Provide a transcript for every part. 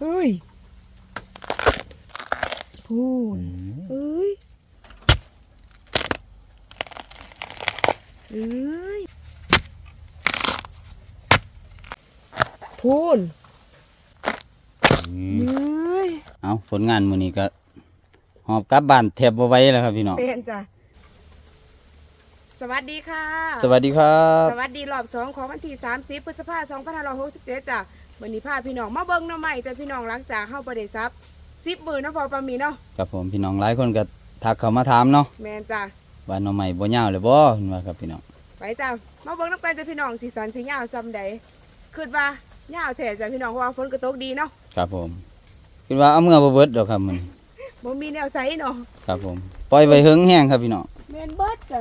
เฮ้ยพูนเอ้ยเอ้ยพูนเอ้ยเอาผลงานมื้อนี้ก็ หอบกลับบ้านแทบบ่ไหวแล้วครับพี่น้อง เป็นจ้ะสวัสดีค่ะ สวัสดีครับ สวัสดีรอบสองของวันที่ 30 พฤษภาคม2567จ้ะ วันนี้พาพี่น้องมาเบิ่งหน้ำใหม่จ้ะพี่น้องหลังจากเข้าประเดซับสิบมือเนาะพอปามีเนาะกับผมพี่น้องหลายคนก็ทักเข้ามาถามเนาะแมนจ้ะว่าหน่อใหม่บ่ยาวเลยบ่เห็นว่าครับพี่น้องไปจ้ะมาเบิ่งน้ำกันจ้ะพี่น้องสีสันสียาวซ้ำใดคิดว่ายาวแท้จ้ะพี่น้องเพราะว่าฝนก็ตกดีเนาะครับผมคิดว่าเอาเมื่อบ่เบิดดอกครับมันบ่มีแนวใสเนาะครับผมปล่อยไว้เฮิงแห้งครับพี่น้องแมนเบิดจ้ะ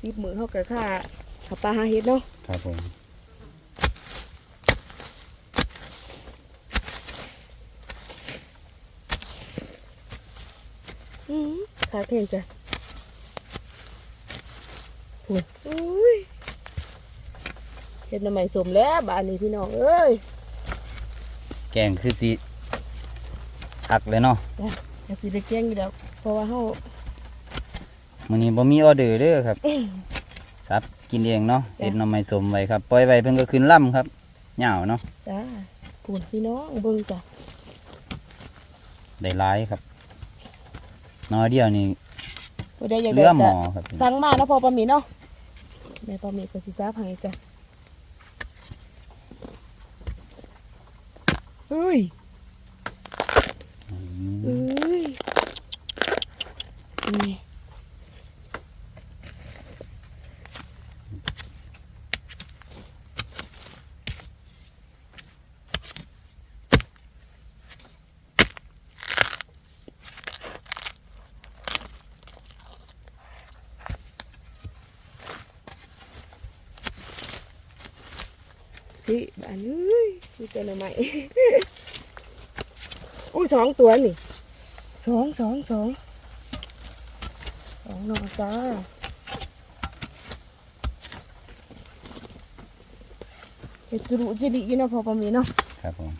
สิบมือเขาก็ค่าขับปลาหาเห็ดเนาะครับผม อือขาเทนจ้ะพูนอุ้ยเห็ดหน้ำใหม่สมแล้วบ้านนี้พี่น้องเอ้ยแกงคือสิคักเลยเนาะอยากสิได้เก่งอยู่แล้วเพราะว่าเฮามื้อนี้บ่มีออเดอร์เด้อครับ ครับกินเองเนาะจ้ะเฮ็ดหน่อไม้สมไว้ครับปล่อยไว้เพิ่นก็ขึ้นล่ำครับยาวเนาะจ้าพูนพี่น้องเบิ่งจ้ะได้หลายครับ น้อยเดียวนี่ผู้ใดอยากเหลืได้อหมก็อครับสั่งมาเนาะพอปามีเนาะแม่ปามีก็สิซาให้จ้ะเฮ้ย อืม เอ้ยนี่พี่บ้านเอ้ ยมีแต่หน่อไม้อุ้ยสองตัวนี่สองสองสองสองหนอจ้าเห็ดจุรุจิริอยู่เนาะพอประมีเนาะครับผม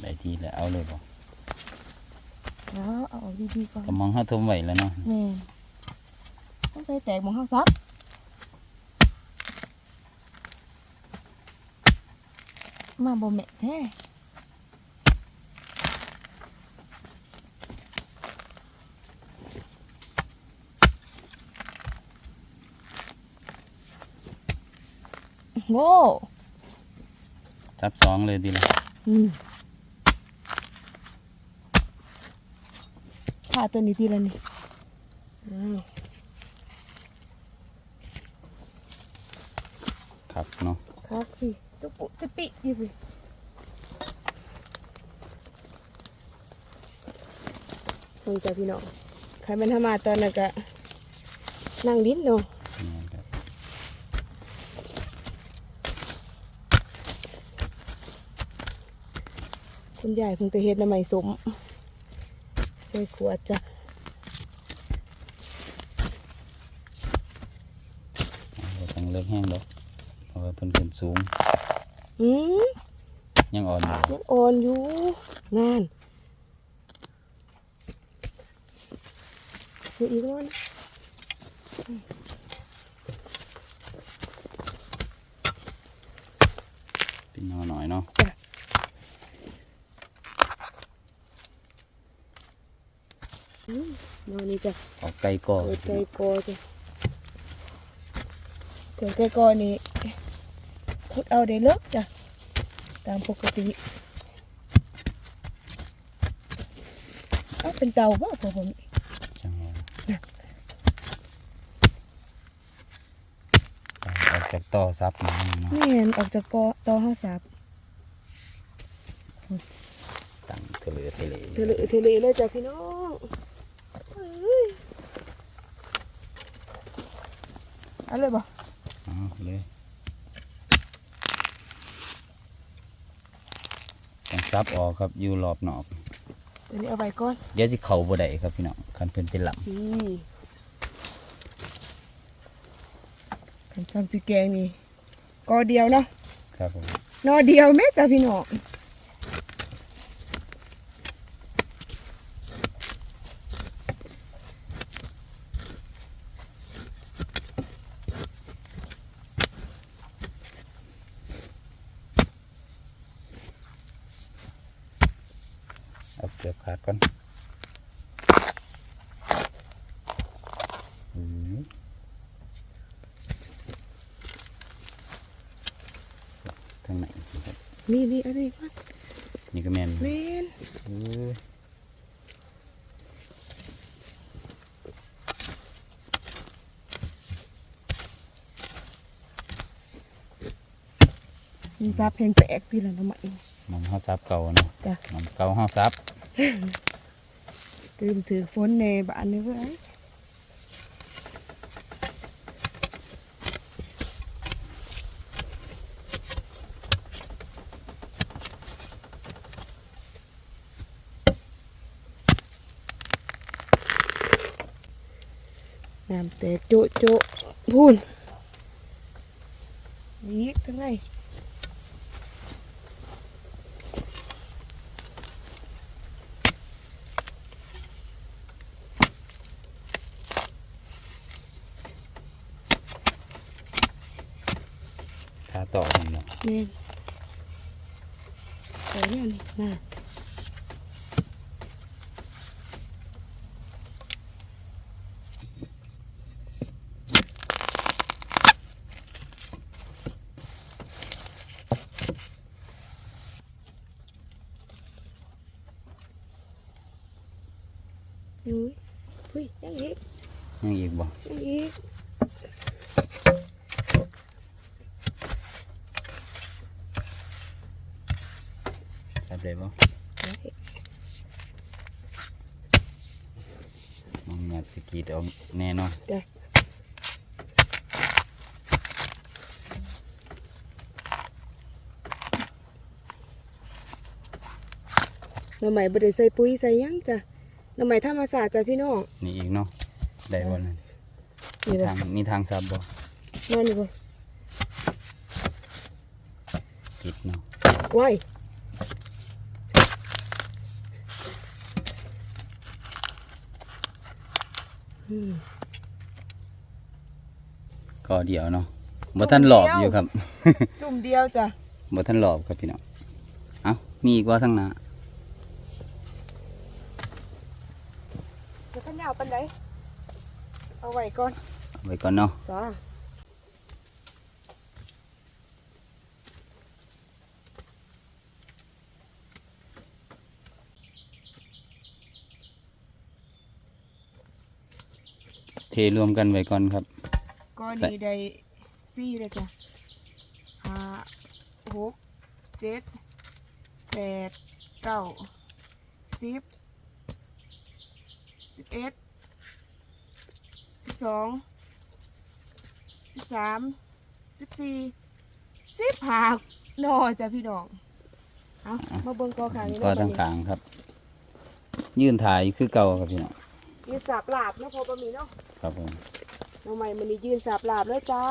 ได้ทีแล้วเอาเลยบ่แล้วเอาออกดีๆก่อนก็มองเฮาทมไว้แล้วเนาะแม่นต้องใส่แตกหมองข้าวซับ มาบ่แม่นแท้โว้จับสองเลยดีละอืมขาตัวนี้ทีละนี่อ้าวครับเนาะครับพี่ ตุ๊ปุตุ๊ปิอยู่พี่คงจะพี่น้องใครมันทำมาตอนนั้นก็นั่งลิ้นเนาะนี่ครับคุณยายเพิ่งไปเฮ็ดน้ำใหม่สมใส่ขวดจ้ะ บ่ต้องเลิกแห้งดอกเพราะว่าเพิ่นขึ้นสูง อืม ยังอ่อนอยู่ยังอ่อนอยู่งานอยู่อีกแล้วนะเป็นหน่อหน่อยเนาะอืมนอนนี่จ้ะเอาไก่ก่อเกิดไก่กอจ้ะเกิดไก่กอนี่คุดเอาได้เลิกจ้ะ ตามปกติเอาเป็นเตาบ่พอผมจังหวะเอาจากต่อซับมาเนาะแม่นออกจากกอต่อห้าสับตั้งเทะเลทะเลเทเลเทเลเลยจ้ะพี่น้องเอ้ยเอาเลยบ่เอาเลยต้อง ซับออกครับอยู่รอบนอกตัวนี้เอาไว้ก่อนเดี๋ยวสิเข้าบ่ได้ครับพี่น้องคันเพิ่นเป็นลำนี่ขันทำสีแกงนี่กอเดียวเนาะครับผมกนอเดียวแม่จ้ะพี่น้อง เอาเกือบขาดก่อนอืมทางไหนครับนี่นี่เอะไรมานี่ก็แม่นแม่นโอ้ยมีซับเพลงแตกพี่ละน้ำใหม่มองเฮาซับเก่าเนาะจ้ะมองเก่าเฮาซับ ตื่นถือฝนในบ้านนี่เว้ยน้ำแตกโจะโจะพูนนี่ทั้งไง ขาต่อ มันเนาะแม่นแต่เนี่ยนี่น่า อุ้ยอุ้ยยังอีก ยังอีกบ่ ยังอีก ซับได้บ่มองหยาดสกรีดเอาแน่เนอนจ้ะหน้ำใหม่บไดใส่ปุ๋ยใส่หยังจ้ะหน้ำใหม่ธรรมศาสตร์จ้ะพี่น้อง นี่อีกเนาะได้บ่นั่นนี่บ่ทางมีทางซับบ่นอนนี่บ่กิดเนาะว้าย ก็เดียวเนาะบ่ทันหลอบอยู่ครับ จุ่มเดียวจ้ะบ่ทันหลอบครับพี่น้องเอ้ามีอีกว่าทางหน้าเดี๋ยวขันยาวปันไดเอาไว้ก่อนเอาไว้ก่อนเนาะจ้า。 เทรวมกันไว้ก่อนครับก็ใส่นี่ได้สี่เลยจ้ะห้าหกเจ็ดแปดเก้าสิบสิบเอ็ดสิบสองสิบสามสิบสี่สิบห้าหนอจ้ะพี่น้องเอามาเบิ่งกอขางนี้ก็เนาะทางกลางครับ ยื่นถ่ายคือเก่าครับพี่น้องยืนสาบลาบเนาะพอบะหมี่เนาะ ครับผมน้องใหม่มันนี่ยืนสาบลาบเลยจ้า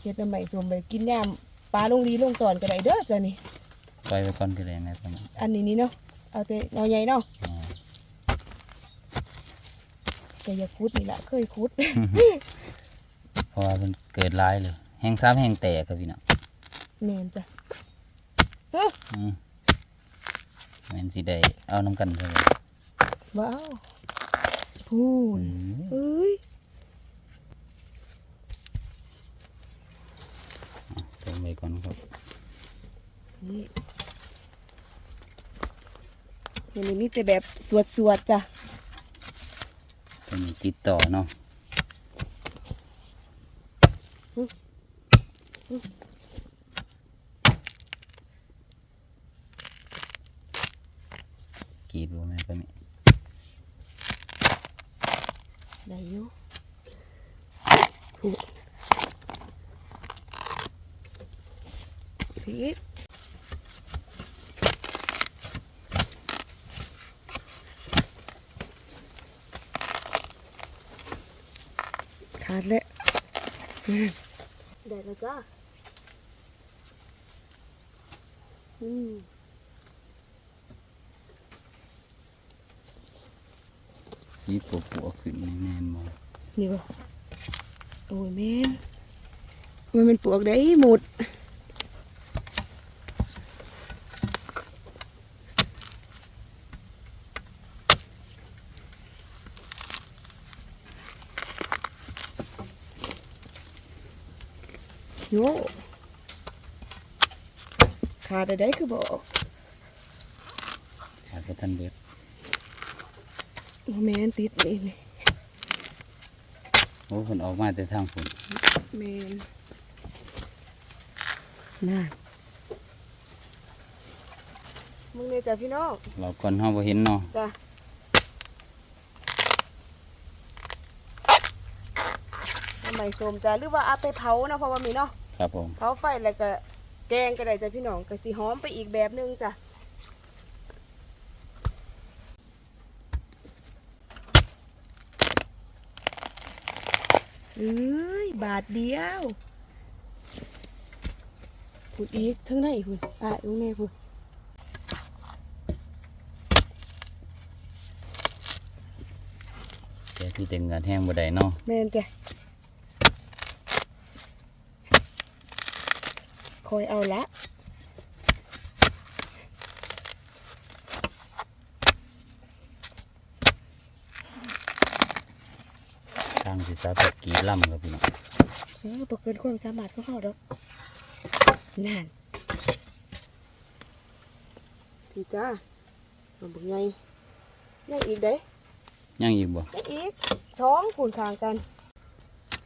เฮ็ดน้ำใหม่สมไปกินยามปลาลงรีลงตอนก็ได้เด้อจ้ะนี่ปล่อยไว้ก่อนก็ได้นะครับอันนี้นี่เนาะเอาแต่เงาใหญ่เนาะอ่าแต่อย่าคุดนี่แหละเคยคุด เพราะว่ามันเกิดหลายเลย แห้งซ้ำแห้งแตกครับพี่น้องแม่นจ้ะ อืม แม่นสิได้เอาน้ำกันเลยว้าวพูนเอ้ยเติมไว้ก่อนครับนี่เห็นมีแต่แบบสวดๆจ้ะตัวนี้ติดต่อเนาะกรีดบ่แม่นปะนี่ ได้อยู่พีกขาดเลยได้แล้วจ้า อืม สีปัวปัวขึ้นในแม่นบ่นี่บ่โอ้ยแม่นมันเป็นปลวกได้หมดโยขาดได้คือบอกขาดบ่ทันเบิด บ่แม่นติดนี่นี่โอ้เพิ่นออกมาแต่ทางฝนแม่นน่ามึงเนี่ยจ้ะพี่น้องเราก่อนเฮาบ่เห็นเนาะจ้ะทำไมส้มจ้ะหรือว่าเอาไปเผาเนาะเพราะว่ามีเนาะครับผมเผาไฟแล้วก็แกงก็ได้จ้ะพี่น้องก็สิหอมไปอีกแบบนึงจ้ะ เอ้ย บาทเดียวพูดอีกทั้งไหนคุณอะลุงเน่พูดแต่ที่เต็มกันแห้งบ่ได้เนาะแม่นจ้ะคอยเอาละ ทางสิสาตะกีล่ำครับพี่น้องเออบ่เกินความสามารถของเขาดอกนั่นพี่จ้ามันบุกไงยังอีกเด้ยังอีกบ่ยังอีกสองคูณข้างกัน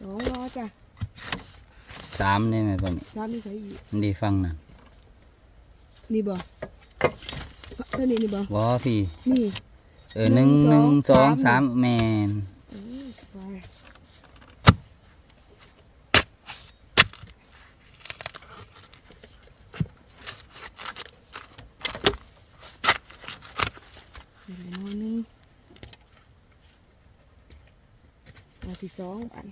สองรอจ้ะสามได้ไหมบ่นี่สามนี่ใครอีกมันดีฟังน่ะนี่บ่ตัวนี้นี่บ่บ่พี่นี่เออหนึ่งหหนึ่นึ่งงสสอองงสาสามมแมน อืมไปอีกหน่อยหนึงมา ที่สองอัน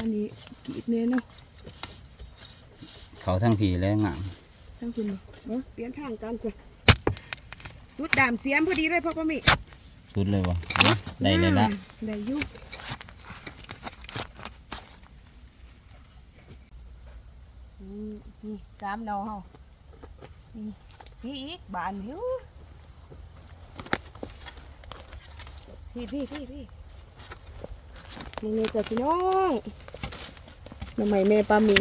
อันนี้กรีดเนี่ยเนาะเขาทั้งผีและงามทั้งคุณเนาะเปลี่ยนทางกันจ้ะสุดดามเสียมพอดีเลยพ่อป้ามิสุดเลยบ่ได้เลยละได้อยุ นี่สามหนอเฮานี่พี่อีกบานหิวพี่พี่พี่พี่นี่เนี่ยจ้ะพี่น้องทำไมแม่ปลาหมี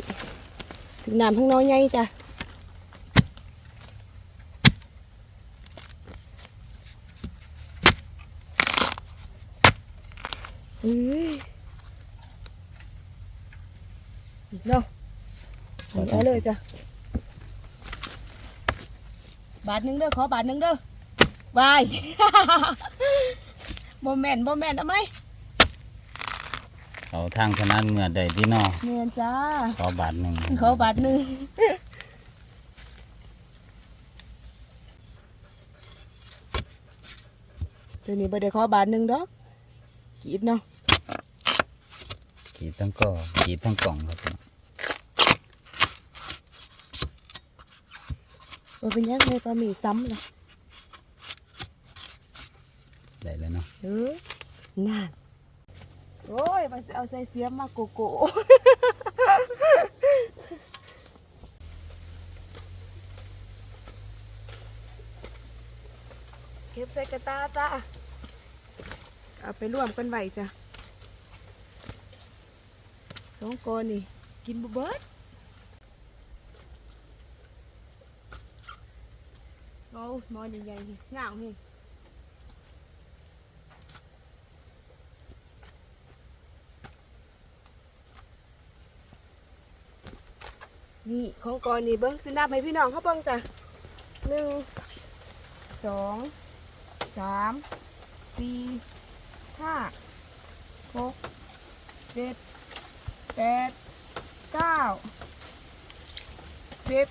ถึงน้ำทั้งน้อยใหญ่จ้ะเอ้ยเนาะเอาเลยจ้ะ บาทหนึ่งเด้อขอบาทหนึ่งเด้อวายบ่แม่นบ่แม่นเอาไหมเขาทางพนันเมื่อใดที่นอแม่นจ้าขอบาทหนึ่งขอบาทหนึ่งเดี๋ยวนี้บ่ได้ขอบาทหนึ่งดอกกรีดเนาะขีดทั้งก่อขีดทั้งกล่องครับ พี่น้องบ่เป็นหยังเลยปลาหมีซ้ำเลยได้แล้วเนาะเออนั่นโอ้ยมันเอาใส่เสียมมาโกโก้เก็บใส่กระตาจ้าเอาไปร่วมกันไว้จ้ะสองกอนนี่กินบเบิด โอ้มอใหญ่ๆงามนี่นี่ของก่อนนี่เบิ้งสินับให้พี่น้องเขาเบิ้งจ้ะหนึ่งสองสามสี่ห้าหกเจ็ดแปดเก้าสิบ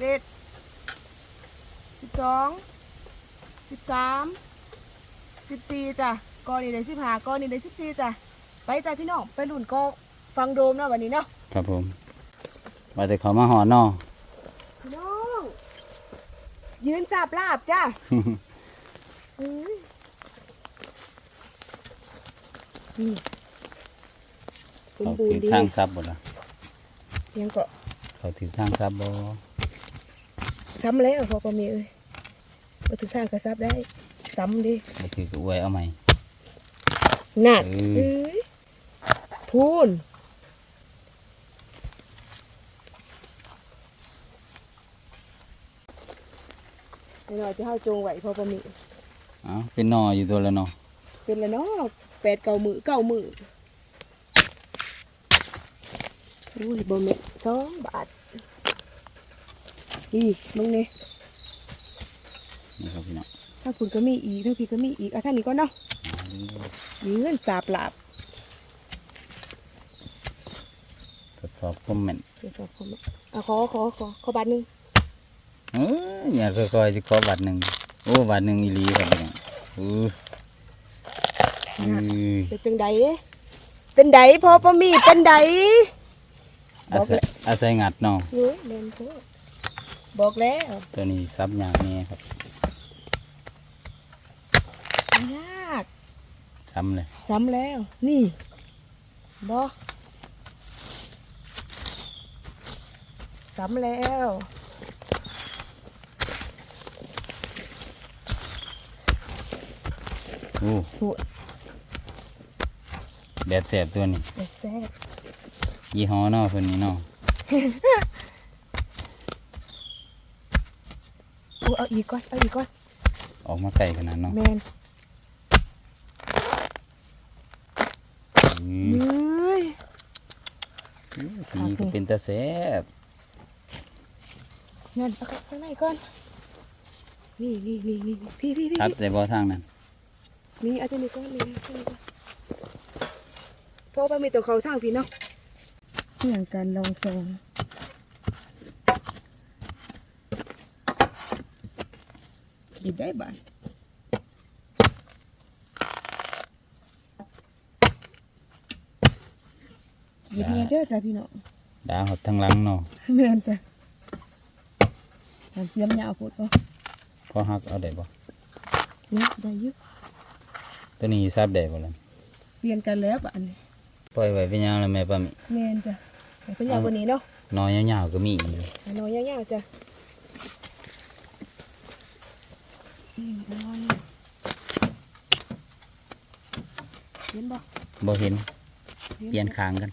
เอ็ด สิบสองสิบสามสิบสี่จ้ะก้อนนี้ได้สิบห้าก้อนนี้ได้สิบสี่จ้ะไปจ้ะพี่น้องไปลุ่นก็ฟังโดมเนาะวันนี้เนาะครับผมว่าแต่เขามาหอเนอพี่น้องยืนสาบลาบจ้ะอื้อนี่สมเขาบูรถือณ์ดีทางซับบ่ล่ะยังก็เขาถือทางซับบ่ซ้ำแล้วพอประมีเอ้ย มาถึงทางกระซับได้ซ้ำดิบ่ถือก็อวยเอาใหม่ หนักอืม เอ้ยพูนไอ้หน่อยจะเข้าโจงไหวพอประมีเอ้าเป็นหนออยู่ตัวละเนาะเป็นแล้วเนาะแปดเก้ามือเก้ามืออุ้ยบ่เม็ดสองบาทอีมึงเนี่ยนี่ครับ พี่น้องถ้าคุณก็มีอีกถ้าพี่ก็มีอีกอะท่านนี้ก็เนาะมีเงินสาบหลาบทดสอบคอมเมนต์เดี๋ยวขอขออะขอขอขอขอบาทหนึ่งเอ้ยอย่าค่อยๆสิขอบาทหนึ่งโอ้บาทหนึ่งอีหลีครับพี่น้องอืออือเป็นจังใดเด้เป็นใดพอประมีเป็นใดอาศัยอาศัยงัดเนาะเฮ้ยแมนโพดบอกแล้วตัวนี้ซับยากแน่ครับ ยาก ซ้ำเลยซ้ำแล้ว นี่บอกซ้ำแล้ว โอ้พูดแดดแสบตัวนี้แบบแซ่บยี่ห้อเนาะเพิ่นนี้เนาะอู้เอาอีกก่อน เอาอีกก่อน ออกมาไกลขนาดเนาะ แมน อือ เฮ้ยสีก็เป็นตาแสบนั่นเอาเข้าข้างในก่อนนี่นี่นี่นี่พี่พี่พี่ครับแต่บ่ทางนั้นนี่เอาตัวนี้ก่อนนี่เอาตัวนี้ก่อนเพราะว่ามีตัวเขาทางพี่เนาะอย่างการลองทรงหยิบได้บ้า นหยิบเนี่ยเด้อจ้ะพี่น้องดาหดทางหลังเนาะแม่นจ้ะการเสียมยาวพูดป่ะพอหักเอาได้บ่เนี่ยได้อยุตัวนี้ซับได้บ่ล่ะเปลี่ยนกันแล้วบ้านนี้ปล่อยไว้เป็นยาวแล้วแม่ป้ามิแม่นจ้ะแต่เป็นยาวกวันนี้เนาะนอยยาวๆก็มีอยู่อันน้อยยาวๆจ้ะนี่น้อยเห็นบ่บ่เห็นห็เปลี่ยนคางกัน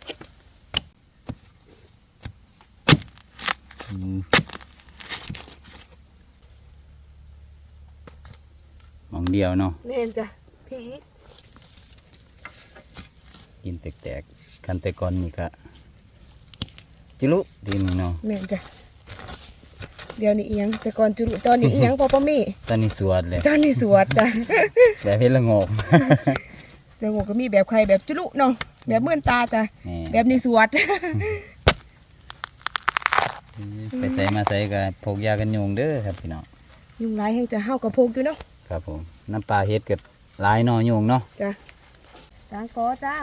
อืมหมองเดียวเนาะแม่นจ้ะพี่กินแตกๆคันแต่ก่อนนี่ก็จิลุทีนึงเนาะแม่นจ้ะเดี๋ยวนี้เอียงแต่ก่อนจุลุตอนนี้เอียงพอปะมี่ตอนนี้สวดเลยตอนนี้สวดจ้ะแบบเฮ็ดละโงกเดี๋ยวผมก็มีแบบใครแบบจุลุเนาะแบบเมื่อนตาจ้ะนี่แบบนี้สวดไปใส่มาใส่ก็พกยากันยุงเด้อครับพี่น้องยุงลายแห่งจะเฮากระโพกอยู่เนาะ ครับผมน้ำปลาเฮ็ดกับหลายหนอยุงเนาะจ้ะกลางกอจ้า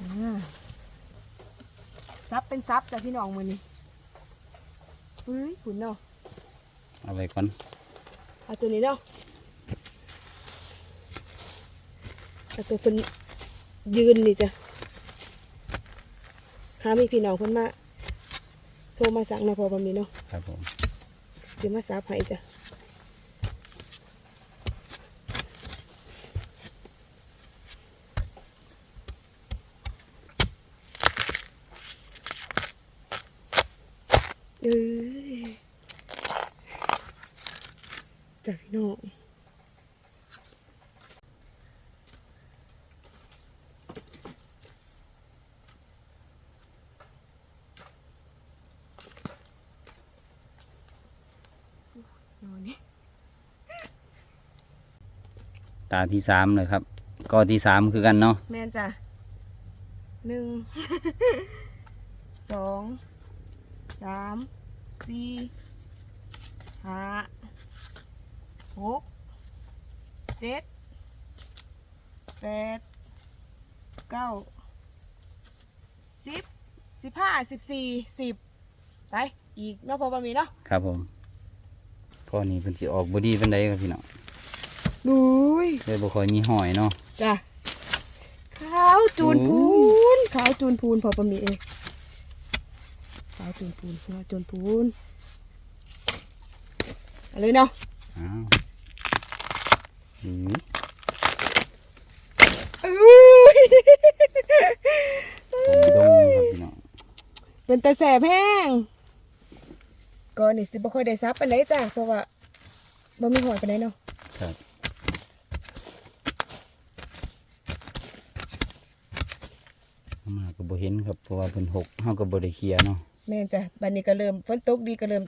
อ่าซับเป็นซับจ้ะพี่น้องมือนี่เฮ้ยขุนเนาะเอาไว้ก่อนเอาตัวนี้เนาะเอาตัวเป็นยืนนี่จ้ะ หามีพี่น้องเพิ่นมาโทรมาสั่งเนาะพอประมีเนาะครับผมสิมาสาบให้จ้ะเอ้ยจ้ะพี่น้องนอนนี่ ตาที่สามเลยครับกอที่สามคือกันเนาะแมนจ้ะหนึ่ง สองสามสี่ห้าหกเจ็ดแปดเก้าสิบสิบห้าสิบสี่สิบไป อีกเนาะพอประมีเนาะครับผมข้อนี้เพิ่นสิออกบ่ดีปานใดครับพี่น้อง ดุยเลยบ่ค่อยมีหอยเนาะ จ้ะขาวจูนโอ้พูนขาวจูนพูนพอประมีเองขาวจูนพูนขาวจูนพูนเอะไรเนาะอ้าวอืออุ้ยผมดงครับพี่น้องเป็นแต่แสบแห้งก่อนนี่สิบ่ค่อยได้ซับปานใดจ้ะเพราะว่าบ่มีหอยปานใดเนาะ ครับ เห็นครับเพราะว่าเพิ่นหกเฮาก็บ่ได้เคลียร์เนาะแม่นจ้ะบัดนี้ก็เริ่มฝนตกดีก็เริ่ม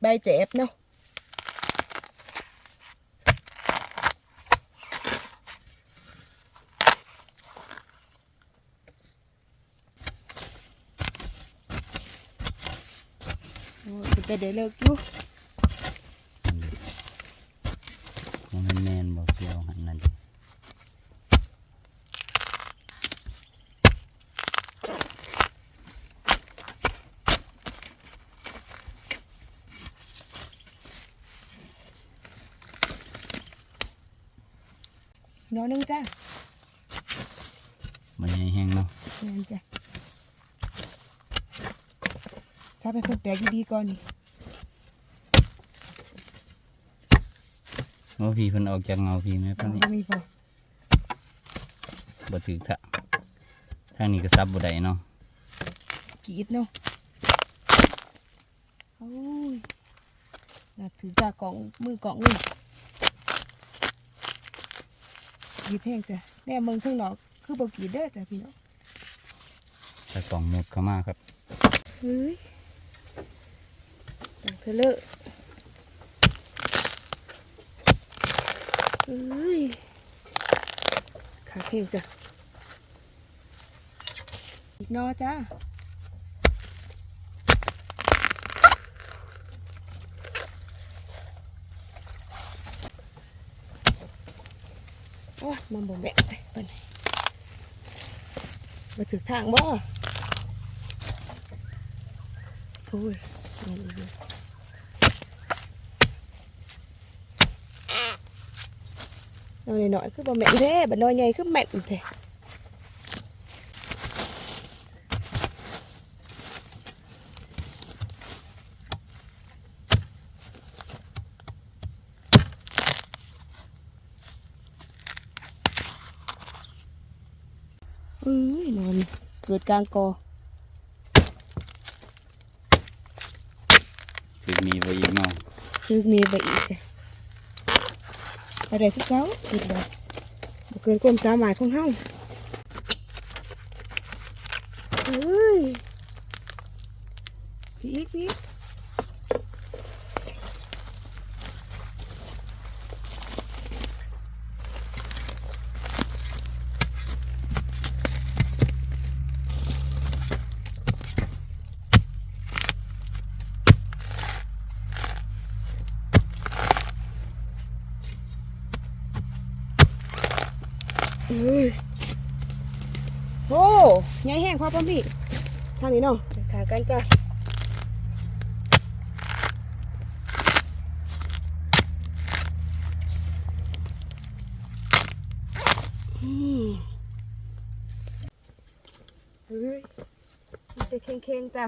ใบแจบเนาะโอ้ยแต่เดี๋ยวเลิกอยู่ มันแม่นบ่เกี่ยวหันนั่น น้อยหนึงจ้ะ มันใหญ่แห้งเนาะ แม่นจ้ะซับให้เพิ่นแตกดีๆก่อนนี่ว่าพี่เพิ่นออกจากเงาพี่แม่เอาเพิ่นนี่บ่มีพอบ่ถือทะทางนี้ก็ซับบ่ได้เนาะกรีดเนาะโอ้ยน่าถือจากกล่องมือกล่องนี่กรีดแพงจ้ะแน่เมืองข้างนอกคือบ่กรีดเด้อจ้ะพี่น้องแต่กล่องหมดเข้ามาครับเฮ้ยตัง เธอเลอเอ้ยขาเข็มจ้ะ อีกนอจ้าโอ้ยมันบ่แม่ไปเปิ้นมาถึงทางบ่โอ้ย แม่นอีกแล้วเอาหน่อยๆคือ คือมีไปอีกจ้ะอะไรคือเขาคิดว่าบ่เกินความสามารถของเฮาเฮ้ยพี่อีกพี่อีกเอ้ยโอ้ใหญ่แห้ งพอปะพี่ทางนี้เนาะขากันจ้ะอืมเฮ้ยมันจะเค็งๆจ้ะ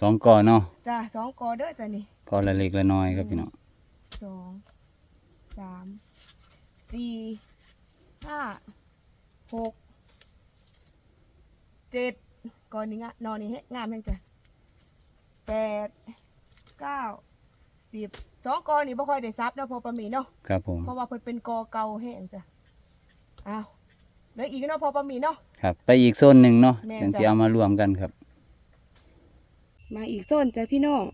สองก่อเนาะจ้ะสองกอเด้อจ้ะนี่ก่อละเล็กละน้อยครับพี่น้องสองสามสี่ห้าหก เจ็ดก่อนนี้งะนอนนี่ให้งามแม่งจ้ะแปดเก้าสิบสองกอนี่บ่ค่อยได้ซับเนาะพอประมีเนาะครับผมเพราะว่าเพิ่นเป็นกอเก่าแห้งจ้ะอ้าวเหลืออีกเนาะพอประมีเนาะครับ ไปอีกโซนหนึ่งเนาะแม่นจังจ้ะสิเอามารวมกันครับ มาอีกโซนจ้ะพี่น้อง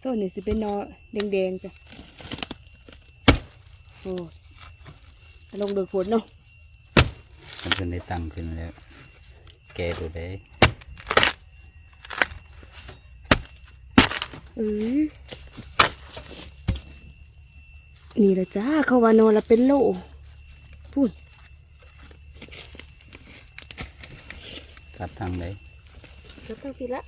โซนนี่สิเป็นนอแดงๆจ้ะโอ้ลงเดือฝนเนาะมันเป็นได้ตั้งขึ้นแล้วแกดูได้เออนี่ละจ้าเขาว่านอนละเป็นโลพูดกลับทางได้แล้วตั้งทีละ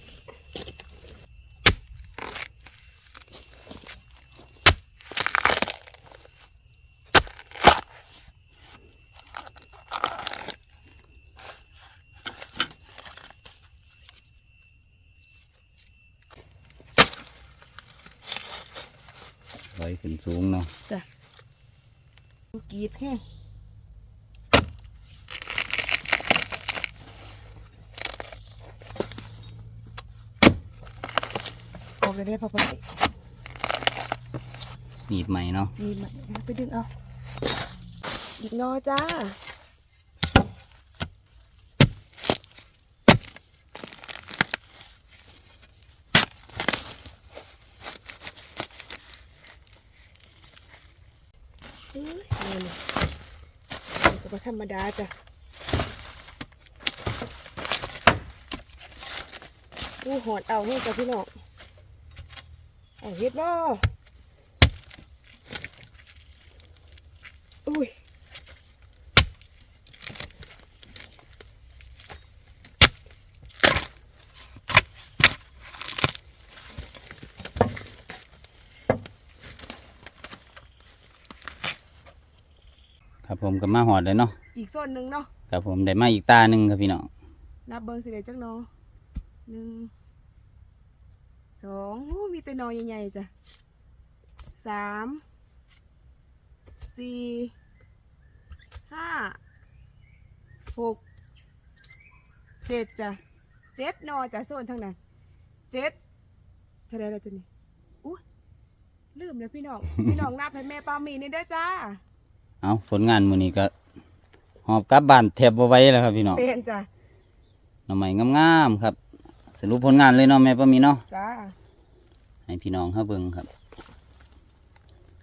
สูงเนาะจ้ะกรีดแห้งออกเลยได้พอพอสิหนีบใหม่เนาะดีไหมไปดึงเอาอีกนอจ้า เอ้ยนี่นี่นี่ ก็ธรรมดาจ้ะอู้หอดเอาให้จ้ะพี่น้องเอาเฮ็ดบ่ ผมก็มาหอดเลยเนาะอีกส่วนหนึ่งเนาะครับผมได้มาอีกตาหนึ่งครับพี่น้องนับเบิงสิเดจักหนอหนึ่งสองโอ้มีแต่หนอใหญ่ๆจ้ะสามสี่ห้าหกเจ็ดจ้ะเจ็ดหนอจ้ะโซนทางนั้นเจ็ดเท่าไรแล้วจ้ะนี่อุ้ยลืมแล้วพี่น้อง พี่น้องนับให้แม่ปามีนี่เด้อจ้า เอาผลงานมื้อนี้ก็หอบกลับบ้านแทบบ่ไหว้แล้วครับพี่น้องเป็นจ้ะหน่อไม้งามๆครับสรุปผลงานเลยเนาะแม่ป้ามีเนาะจ้าให้พี่น้องเฮาเบิ่งครับ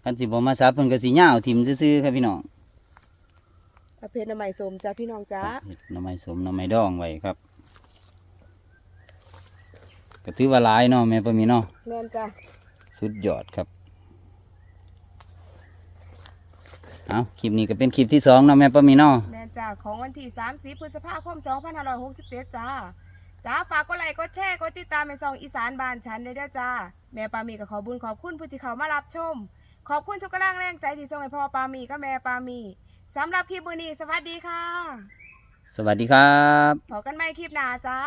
คันสิบ่มาซับเพิ่นก็สิย่าวทิ่มซื่อๆครับพี่น้องประเภทหน้ำใหม่สมจ้าพี่น้องจ้าเฮ็ดหน่อไม้สมหน่อไม้ดองไว้ครับก็ถือว่าหลายเนาะแม่ป้ามีเนาะแม่นจ้าสุดยอดครับ เอาคลิปนี้ก็เป็นคลิปที่สองเนาะแม่ป้ามีเนาะแม่นจ้าของวันที่ 30พฤษภาคม2567 จ้าจ้าฝากกดไลค์กดแชร์กดติดตามในซองอีสานบ้านฉันด้วยเด้อจ้า แม่ปามีก็ขอบุญขอบคุณผู้ที่เขามารับชม ขอบคุณทุกกำลังแรงใจที่ส่งให้พ่อปามีก็แม่ปามีสำหรับคลิปมือนี้สวัสดีค่ะ สวัสดีครับ พบกันใหม่คลิปหน้าจ้า